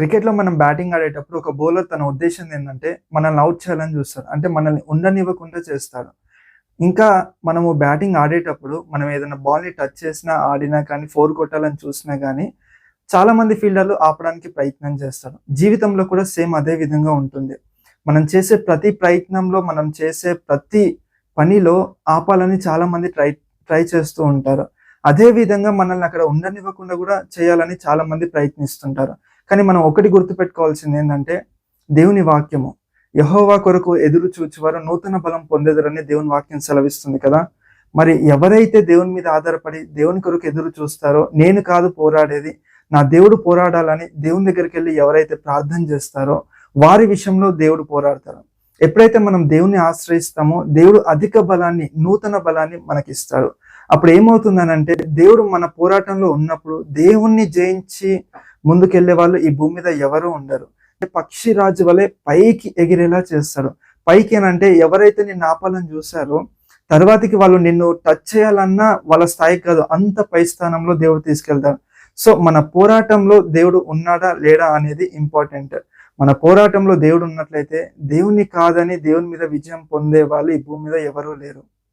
క్రికెట్లో మనం బ్యాటింగ్ ఆడేటప్పుడు ఒక బౌలర్ తన ఉద్దేశం ఏంటంటే మనల్ని అవుట్ చేయాలని చూస్తాడు. అంటే మనల్ని ఉండనివ్వకుండా చేస్తాడు. ఇంకా మనము బ్యాటింగ్ ఆడేటప్పుడు మనం ఏదైనా బాల్ని టచ్ చేసినా ఆడినా కానీ ఫోర్ కొట్టాలని చూసినా కానీ చాలా మంది ఫీల్డర్లు ఆపడానికి ప్రయత్నం చేస్తారు. జీవితంలో కూడా సేమ్ అదే విధంగా ఉంటుంది. మనం చేసే ప్రతి ప్రయత్నంలో మనం చేసే ప్రతి పనిలో ఆపాలని చాలా మంది ట్రై ట్రై చేస్తూ ఉంటారు. అదే విధంగా మనల్ని అక్కడ ఉండనివ్వకుండా కూడా చేయాలని చాలా మంది ప్రయత్నిస్తుంటారు. కానీ మనం ఒకటి గుర్తుపెట్టుకోవాల్సింది ఏంటంటే దేవుని వాక్యము. యహోవా కొరకు ఎదురు చూచేవారు నూతన బలం పొందేదరని దేవుని వాక్యం సెలవిస్తుంది కదా. మరి ఎవరైతే దేవుని మీద ఆధారపడి దేవుని కొరకు ఎదురు చూస్తారో నేను కాదు పోరాడేది నా దేవుడు పోరాడాలని దేవుని దగ్గరికి వెళ్ళి ఎవరైతే ప్రార్థన చేస్తారో వారి విషయంలో దేవుడు పోరాడతారు. ఎప్పుడైతే మనం దేవుణ్ణి ఆశ్రయిస్తామో దేవుడు అధిక బలాన్ని నూతన బలాన్ని మనకిస్తాడు. అప్పుడు ఏమవుతుందనంటే దేవుడు మన పోరాటంలో ఉన్నప్పుడు దేవుణ్ణి జయించి ముందుకెళ్ళే వాళ్ళు ఈ భూమి మీద ఎవరు ఉండరు. పక్షి రాజు వలె పైకి ఎగిరేలా చేస్తాడు. పైకి అంటే ఎవరైతే నిన్ను ఆపాలని చూసారో తర్వాతికి వాళ్ళు నిన్ను టచ్ చేయాలన్నా వాళ్ళ స్థాయికి కాదు అంత పై స్థానంలో దేవుడు తీసుకెళ్తాడు. సో మన పోరాటంలో దేవుడు ఉన్నాడా లేడా అనేది ఇంపార్టెంట్ మన పోరాటంలో దేవుడు ఉన్నట్లయితే దేవుని కాదని దేవుని మీద విజయం పొందే వాళ్ళు ఈ భూమి మీద ఎవరూ లేరు.